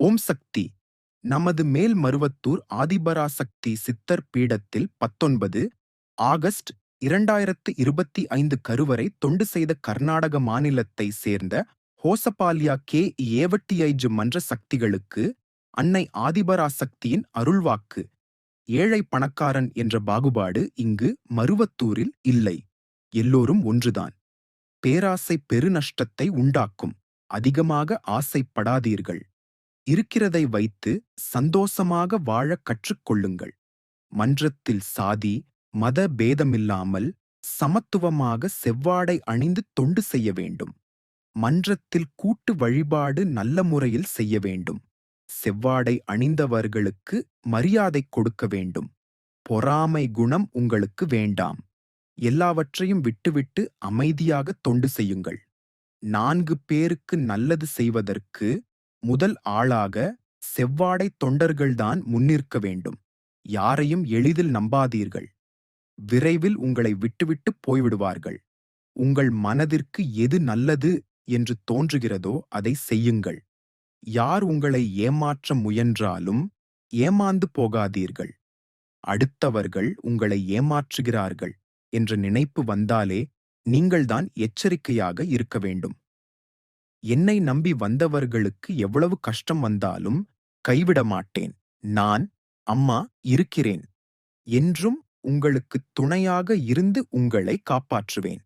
ஓம் சக்தி. நமது மேல் மருவத்தூர் ஆதிபராசக்தி சித்தர் பீடத்தில் பத்தொன்பது ஆகஸ்ட் இரண்டாயிரத்து இருபத்தி ஐந்து கருவறை தொண்டு செய்த கர்நாடக மாநிலத்தை சேர்ந்த ஹோசபாலியா கே. ஏவட்டியைஜு மன்ற சக்திகளுக்கு அன்னை ஆதிபராசக்தியின் அருள்வாக்கு. ஏழை பணக்காரன் என்ற பாகுபாடு இங்கு மருவத்தூரில் இல்லை. எல்லோரும் ஒன்றுதான். பேராசை பெருநஷ்டத்தை உண்டாக்கும். அதிகமாக ஆசைப்படாதீர்கள். இருக்கிறதை வைத்து சந்தோஷமாக வாழக் கற்றுக்கொள்ளுங்கள். மன்றத்தில் சாதி மத பேதமில்லாமல் சமத்துவமாக செவ்வாடை அணிந்து தொண்டு செய்ய வேண்டும். மன்றத்தில் கூட்டு வழிபாடு நல்ல முறையில் செய்ய வேண்டும். செவ்வாடை அணிந்தவர்களுக்கு மரியாதை கொடுக்க வேண்டும். பொறாமை குணம் உங்களுக்கு வேண்டாம். எல்லாவற்றையும் விட்டுவிட்டு அமைதியாக தொண்டு செய்யுங்கள். நான்கு பேருக்கு நல்லது செய்வதற்கு முதல் ஆளாக செவ்வாடை தொண்டர்கள்தான் முன்னிற்க வேண்டும். யாரையும் எளிதில் நம்பாதீர்கள். விரைவில் உங்களை விட்டுவிட்டு போய்விடுவார்கள். உங்கள் மனதிற்கு எது நல்லது என்று தோன்றுகிறதோ அதை செய்யுங்கள். யார் உங்களை ஏமாற்ற முயன்றாலும் ஏமாந்து போகாதீர்கள். அடுத்தவர்கள் உங்களை ஏமாற்றுகிறார்கள் என்ற நினைப்பு வந்தாலே நீங்கள்தான் எச்சரிக்கையாக இருக்க வேண்டும். என்னை நம்பி வந்தவர்களுக்கு எவ்வளவு கஷ்டம் வந்தாலும் கைவிட மாட்டேன். நான் அம்மா இருக்கிறேன். என்றும் உங்களுக்கு துணையாக இருந்து உங்களை காப்பாற்றுவேன்.